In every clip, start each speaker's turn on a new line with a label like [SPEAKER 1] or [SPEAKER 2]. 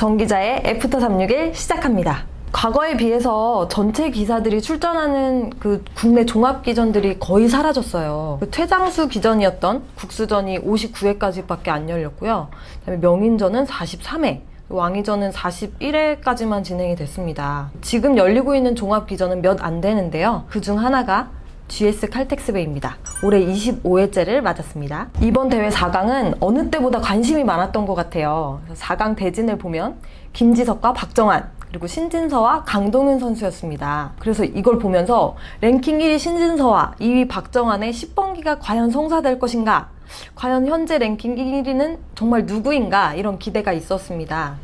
[SPEAKER 1] 정기자의 애프터 361 시작합니다. 과거에 비해서 전체 기사들이 출전하는 그 국내 종합 기전들이 거의 사라졌어요. 그 퇴장수 기전이었던 국수전이 59회까지밖에 안 열렸고요. 그다음에 명인전은 43회, 왕위전은 41회까지만 진행이 됐습니다. 지금 열리고 있는 종합 기전은 몇 안 되는데요. 그 중 하나가 GS 칼텍스베입니다. 올해 25회째를 맞았습니다. 이번 대회 4강은 어느 때보다 관심이 많았던 것 같아요. 4강 대진을 보면 김지석과 박정환, 그리고 신진서와 강동윤 선수였습니다. 그래서 이걸 보면서 랭킹 1위 신진서와 2위 박정환의 10번기가 과연 성사될 것인가? 과연 현재 랭킹 1위는 정말 누구인가? 이런 기대가 있었습니다.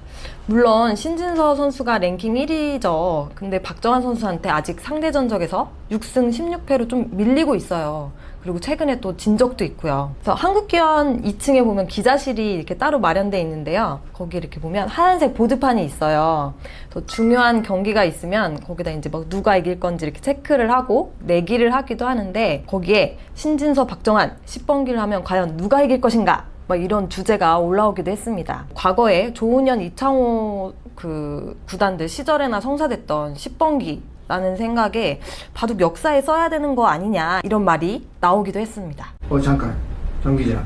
[SPEAKER 1] 물론 신진서 선수가 랭킹 1위죠. 근데 박정환 선수한테 아직 상대 전적에서 6승 16패로 좀 밀리고 있어요. 그리고 최근에 또 진 적도 있고요. 그래서 한국기원 2층에 보면 기자실이 이렇게 따로 마련되어 있는데요. 거기 이렇게 보면 하얀색 보드판이 있어요. 또 중요한 경기가 있으면 거기다 이제 막 누가 이길 건지 이렇게 체크를 하고 내기를 하기도 하는데 거기에 신진서, 박정환 10번기를 하면 과연 누가 이길 것인가? 막 이런 주제가 올라오기도 했습니다. 과거에 조은현, 이창호 그 구단들 시절에나 성사됐던 10번기 라는 생각에 바둑 역사에 써야 되는 거 아니냐 이런 말이 나오기도 했습니다.
[SPEAKER 2] 어 잠깐 정 기자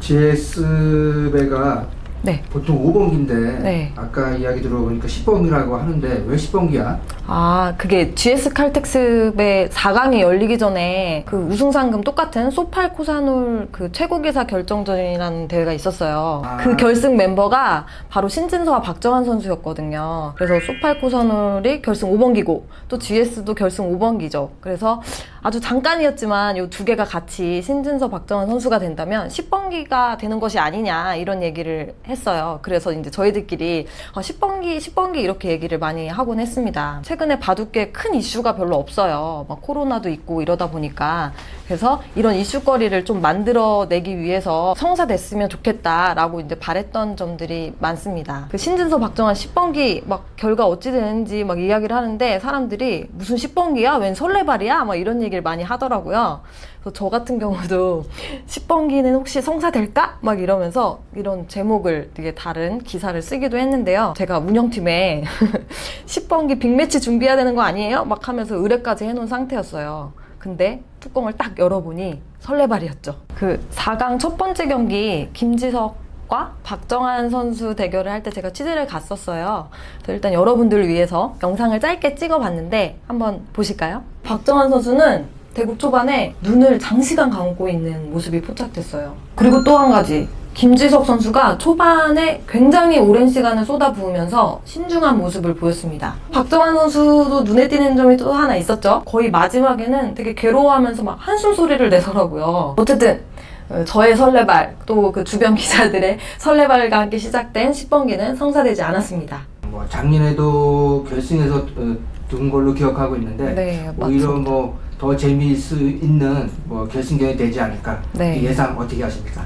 [SPEAKER 2] GS배가
[SPEAKER 1] 네.
[SPEAKER 2] 보통 5번기인데
[SPEAKER 1] 네.
[SPEAKER 2] 아까 이야기 들어보니까 10번기라고 하는데 왜 10번기야?
[SPEAKER 1] 아, 그게 GS 칼텍스배 4강이 열리기 전에 그 우승 상금 똑같은 소팔 코사놀 그 최고기사 결정전이라는 대회가 있었어요.
[SPEAKER 2] 아.
[SPEAKER 1] 그 결승 멤버가 바로 신진서와 박정환 선수였거든요. 그래서 소팔 코사놀이 결승 5번기고 또 GS도 결승 5번기죠. 그래서 아주 잠깐이었지만 이 두 개가 같이 신진서, 박정환 선수가 된다면 10번기가 되는 것이 아니냐 이런 얘기를 했어요. 그래서 이제 저희들끼리 어, 10번기, 10번기 이렇게 얘기를 많이 하곤 했습니다. 최근에 바둑계 큰 이슈가 별로 없어요. 막 코로나도 있고 이러다 보니까 그래서 이런 이슈거리를 좀 만들어내기 위해서 성사됐으면 좋겠다라고 이제 바랬던 점들이 많습니다. 그 신진서, 박정환 10번기 막 결과 어찌 되는지 막 이야기를 하는데 사람들이 무슨 10번기야? 웬 설레발이야? 막 이런 얘기를 많이 하더라고요. 그래서 저 같은 경우도 10번기는 혹시 성사될까? 막 이러면서 이런 제목을 되게 다른 기사를 쓰기도 했는데요. 제가 운영팀에 10번기 빅매치 준비해야 되는 거 아니에요? 막 하면서 의뢰까지 해놓은 상태였어요. 근데 뚜껑을 딱 열어보니 설레발이었죠. 그 4강 첫 번째 경기 김지석 과 박정환 선수 대결을 할 때 제가 취재를 갔었어요. 일단 여러분들을 위해서 영상을 짧게 찍어봤는데 한번 보실까요? 박정환 선수는 대국 초반에 눈을 장시간 감고 있는 모습이 포착됐어요. 그리고 또 한 가지. 김지석 선수가 초반에 굉장히 오랜 시간을 쏟아부으면서 신중한 모습을 보였습니다. 박정환 선수도 눈에 띄는 점이 또 하나 있었죠. 거의 마지막에는 되게 괴로워하면서 막 한숨 소리를 내더라고요. 어쨌든 어, 저의 설레발 또 그 주변 기자들의 설레발과 함께 시작된 10번기는 성사되지 않았습니다.
[SPEAKER 2] 뭐 작년에도 결승에서 어, 둔 걸로 기억하고 있는데
[SPEAKER 1] 네,
[SPEAKER 2] 오히려
[SPEAKER 1] 맞습니다.
[SPEAKER 2] 뭐 더 재미일 수 있는 뭐 결승전이 되지 않을까
[SPEAKER 1] 네.
[SPEAKER 2] 이 예상 어떻게 하십니까?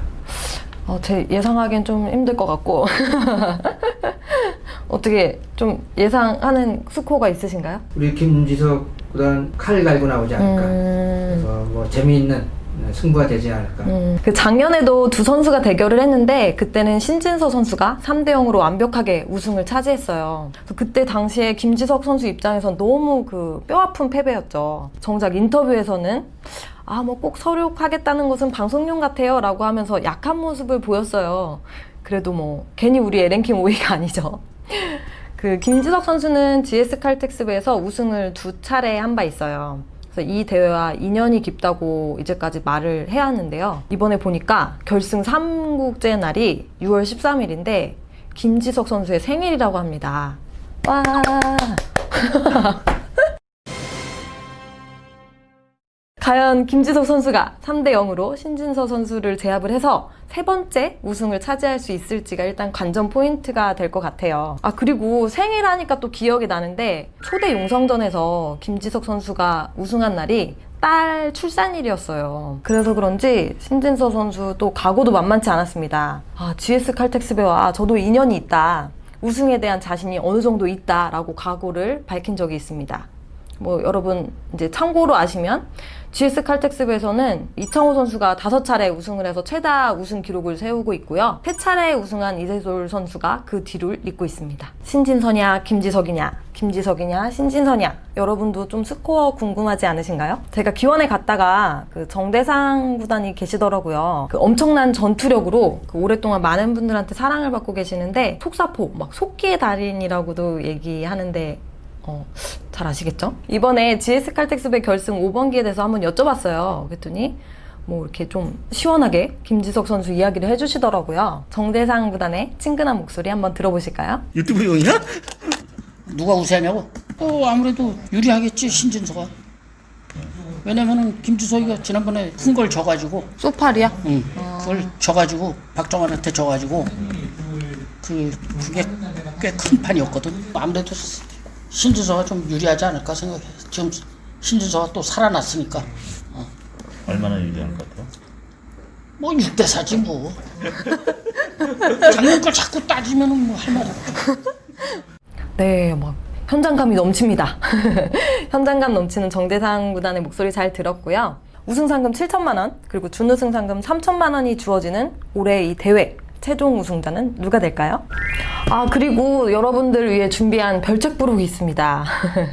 [SPEAKER 1] 어, 제 예상하기엔 좀 힘들 것 같고 어떻게 좀 예상하는 스코어가 있으신가요?
[SPEAKER 2] 우리 김지석 구단 칼 갈고 나오지 않을까?
[SPEAKER 1] 음,
[SPEAKER 2] 그래서 뭐 재미있는 승부가 되지 않을까?
[SPEAKER 1] 음, 그 작년에도 두 선수가 대결을 했는데 그때는 신진서 선수가 3대 0으로 완벽하게 우승을 차지했어요. 그래서 그때 당시에 김지석 선수 입장에선 너무 그 뼈아픈 패배였죠. 정작 인터뷰에서는 아, 뭐 꼭 서륙하겠다는 것은 방송용 같아요. 라고 하면서 약한 모습을 보였어요. 그래도 뭐, 괜히 우리의 랭킹 5위가 아니죠. 그, 김지석 선수는 GS 칼텍스배에서 우승을 두 차례 한 바 있어요. 그래서 이 대회와 인연이 깊다고 이제까지 말을 해 왔는데요. 이번에 보니까 결승 3국제 날이 6월 13일인데, 김지석 선수의 생일이라고 합니다. 와. 과연 김지석 선수가 3대 0으로 신진서 선수를 제압을 해서 세 번째 우승을 차지할 수 있을지가 일단 관전 포인트가 될 것 같아요. 아, 그리고 생일 하니까 또 기억이 나는데 초대 용성전에서 김지석 선수가 우승한 날이 딸 출산일이었어요. 그래서 그런지 신진서 선수 또 각오도 만만치 않았습니다. 아, GS 칼텍스배와 저도 인연이 있다. 우승에 대한 자신이 어느 정도 있다라고 각오를 밝힌 적이 있습니다. 뭐 여러분 이제 참고로 아시면 GS 칼텍스부에서는 이창호 선수가 다섯 차례 우승을 해서 최다 우승 기록을 세우고 있고요. 세 차례 우승한 이세솔 선수가 그 뒤를 잇고 있습니다. 신진서냐, 김지석이냐, 김지석이냐, 신진서냐. 여러분도 좀 스코어 궁금하지 않으신가요? 제가 기원에 갔다가 그 정대상 구단이 계시더라고요. 그 엄청난 전투력으로 그 오랫동안 많은 분들한테 사랑을 받고 계시는데 속사포, 막 속기의 달인이라고도 얘기하는데 어, 잘 아시겠죠? 이번에 GS 칼텍스배 결승 5번기에 대해서 한번 여쭤봤어요. 그랬더니 뭐 이렇게 좀 시원하게 김지석 선수 이야기를 해주시더라고요. 정대상 구단의 친근한 목소리 한번 들어보실까요?
[SPEAKER 3] 유튜브용이야?
[SPEAKER 4] 누가 우세하냐고? 어 아무래도 유리하겠지 신진서가. 왜냐면은 김주석이가 지난번에 큰 걸 져가지고,
[SPEAKER 1] 소팔이야?
[SPEAKER 4] 응, 그걸 져가지고 박정환한테 져가지고 그 그게 꽤 큰 판이었거든. 아무래도 신진서가 좀 유리하지 않을까 생각해. 지금 신진서가 또 살아났으니까
[SPEAKER 3] 얼마나 유리한 것 같아요?
[SPEAKER 4] 뭐 6대 4지 뭐. 작년 걸 자꾸 따지면은 뭐할 말이.
[SPEAKER 1] 네, 막 현장감이 넘칩니다. 현장감 넘치는 정대상 구단의 목소리 잘 들었고요. 우승 상금 7천만 원, 그리고 준우승 상금 3천만 원이 주어지는 올해 이 대회 최종 우승자는 누가 될까요? 아, 그리고 여러분들 위해 준비한 별책 부록이 있습니다.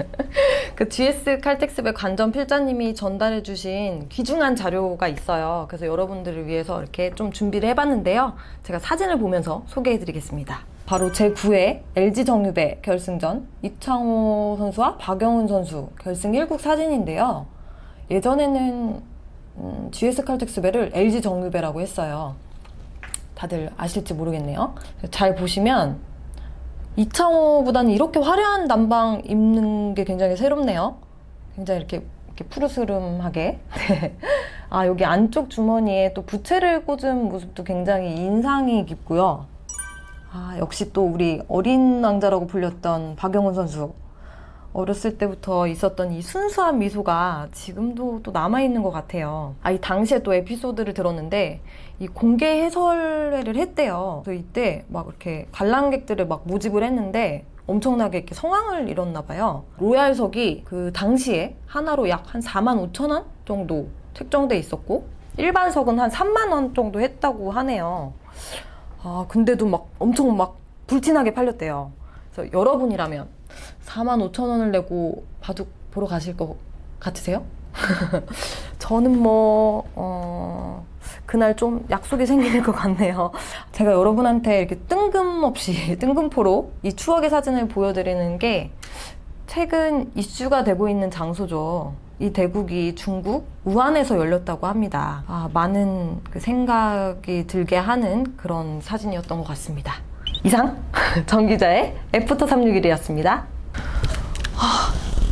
[SPEAKER 1] 그 GS 칼텍스배 관전 필자님이 전달해 주신 귀중한 자료가 있어요. 그래서 여러분들을 위해서 이렇게 좀 준비를 해봤는데요. 제가 사진을 보면서 소개해 드리겠습니다. 바로 제9회 LG 정유배 결승전 이창호 선수와 박영훈 선수 결승 1국 사진인데요. 예전에는 음, GS 칼텍스배를 LG 정유배라고 했어요. 다들 아실지 모르겠네요. 잘 보시면 이창호보다는 이렇게 화려한 남방 입는 게 굉장히 새롭네요. 굉장히 이렇게, 이렇게 푸르스름하게. 네. 아, 여기 안쪽 주머니에 또 부채를 꽂은 모습도 굉장히 인상이 깊고요. 아, 역시 또 우리 어린 왕자라고 불렸던 박영훈 선수. 어렸을 때부터 있었던 이 순수한 미소가 지금도 또 남아있는 것 같아요. 아, 이 당시에 또 에피소드를 들었는데, 이 공개 해설회를 했대요. 그래서 이때 막 이렇게 관람객들을 막 모집을 했는데, 엄청나게 이렇게 성황을 이뤘나 봐요. 로얄석이 그 당시에 하나로 약 한 4만 5천 원 정도 책정돼 있었고, 일반석은 한 3만 원 정도 했다고 하네요. 아, 근데도 막 엄청 막 불티나게 팔렸대요. 그래서 여러분이라면 4만 5천 원을 내고 바둑 보러 가실 것 같으세요? 저는 뭐, 어, 그날 좀 약속이 생길 것 같네요. 제가 여러분한테 이렇게 뜬금없이, 뜬금포로 이 추억의 사진을 보여드리는 게 최근 이슈가 되고 있는 장소죠. 이 대국이 중국 우한에서 열렸다고 합니다. 아, 많은 그 생각이 들게 하는 그런 사진이었던 것 같습니다. 이상 정 기자의 애프터 361이었습니다.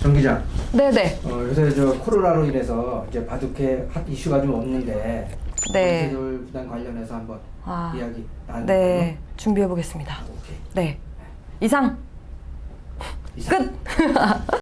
[SPEAKER 2] 정 기자,
[SPEAKER 1] 네네.
[SPEAKER 2] 어, 요새 저 코로나로 인해서 이제 바둑회 핫 이슈가 좀 없는데
[SPEAKER 1] 네.
[SPEAKER 2] 이세돌 구단 관련해서 한번
[SPEAKER 1] 아,
[SPEAKER 2] 이야기 나눠볼까요?
[SPEAKER 1] 네. 준비해 보겠습니다.
[SPEAKER 2] 오케이.
[SPEAKER 1] 네. 이상
[SPEAKER 2] 이상.
[SPEAKER 1] 끝!